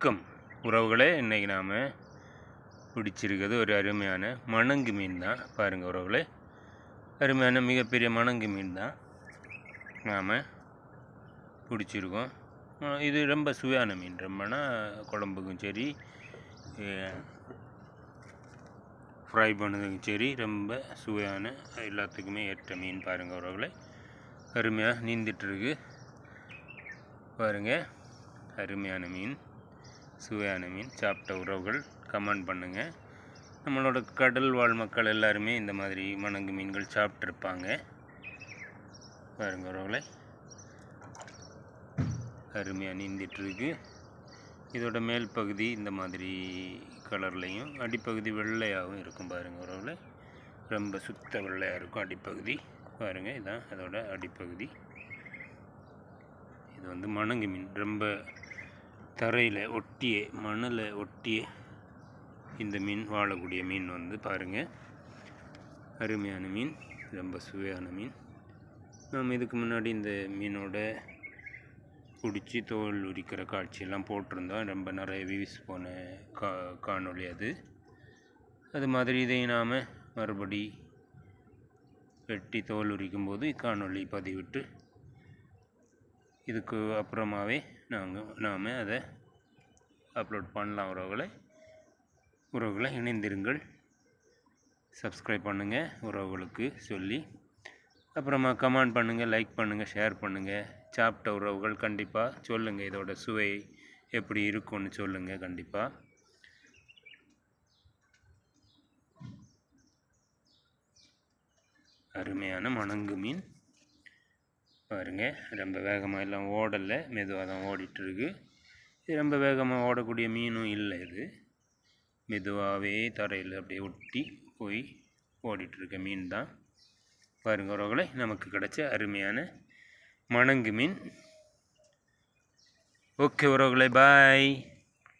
வணக்கம். உறவுகளே இன்றைக்கி நாம் பிடிச்சிருக்கிறது ஒரு அருமையான மணங்கு மீன் தான். பாருங்கள் உறவுகளே அருமையான மிகப்பெரிய மணங்கு மீன் தான். நாம் பிடிச்சிருக்கோம். இது ரொம்ப சுவையான மீன். ரொம்பனா குழம்புக்கும் சரி ஃப்ரை பண்ணதுக்கும் சரி ரொம்ப சுவையான எல்லாத்துக்குமே ஏற்ற மீன் பாருங்கள் உறவுகளே. அருமையாக நீந்திட்டுருக்கு பாருங்கள் அருமையான மீன். சுவையான மீன் சாப்பிட்ட உறவுகள் கமெண்ட் பண்ணுங்கள் நம்மளோட கடல் வாழ் மக்கள் எல்லாருமே இந்த மாதிரி மணங்கு மீன்கள் சாப்பிட்ருப்பாங்க பாருங்க உறவுகளை. அருமையாக நீந்திட்டுருக்கு. இதோட மேல் பகுதி இந்த மாதிரி கலர்லேயும் அடிப்பகுதி வெள்ளையாகவும் இருக்கும் பாருங்கள் உறவில் ரொம்ப சுத்த வெள்ளையாக இருக்கும் அடிப்பகுதி. பாருங்கள் இதுதான் அதோட அடிப்பகுதி. இது வந்து மணங்கு மீன். ரொம்ப தரையில் ஒட்டிய மணலை ஒட்டிய இந்த மீன் வாழக்கூடிய மீன் வந்து பாருங்கள் அருமையான மீன் ரொம்ப சுவையான மீன். நாம் இதுக்கு முன்னாடி இந்த மீனோட பிடிச்சி தோல் உரிக்கிற காட்சியெல்லாம் போட்டிருந்தோம். ரொம்ப நிறைய வியூஸ் போன கா காணொளி அது. அது மாதிரி இதை நாம் மறுபடி வெட்டி தோல் உரிக்கும் போது பதிவிட்டு இதுக்கு அப்புறமாவே நாங்கள் நாம் அதை அப்லோட் பண்ணலாம் உறவுகளை. உறவுகளை இணைந்திருங்கள். சப்ஸ்கிரைப் பண்ணுங்கள் உறவுகளுக்கு சொல்லி. அப்புறமா கமெண்ட் பண்ணுங்கள் லைக் பண்ணுங்கள் ஷேர் பண்ணுங்கள் சாப்பிட்ட உறவுகள் கண்டிப்பாக சொல்லுங்கள் இதோட சுவை எப்படி இருக்கும்னு சொல்லுங்கள் கண்டிப்பாக அருமையான மணங்கு மீன். பாருங்கள் ரொம்ப வேகமாக எல்லாம் ஓடலை மெதுவாக தான் ஓடிட்டுருக்கு. இது ரொம்ப வேகமாக ஓடக்கூடிய மீனும் இல்லை இது. மெதுவாகவே தரையில் அப்படியே ஒட்டி போய் ஓடிட்டுருக்க மீன் தான். பாருங்கள் உறவுகளை நமக்கு கிடைச்ச அருமையான மணங்கு மீன். ஓகே உறவுகளை பாய்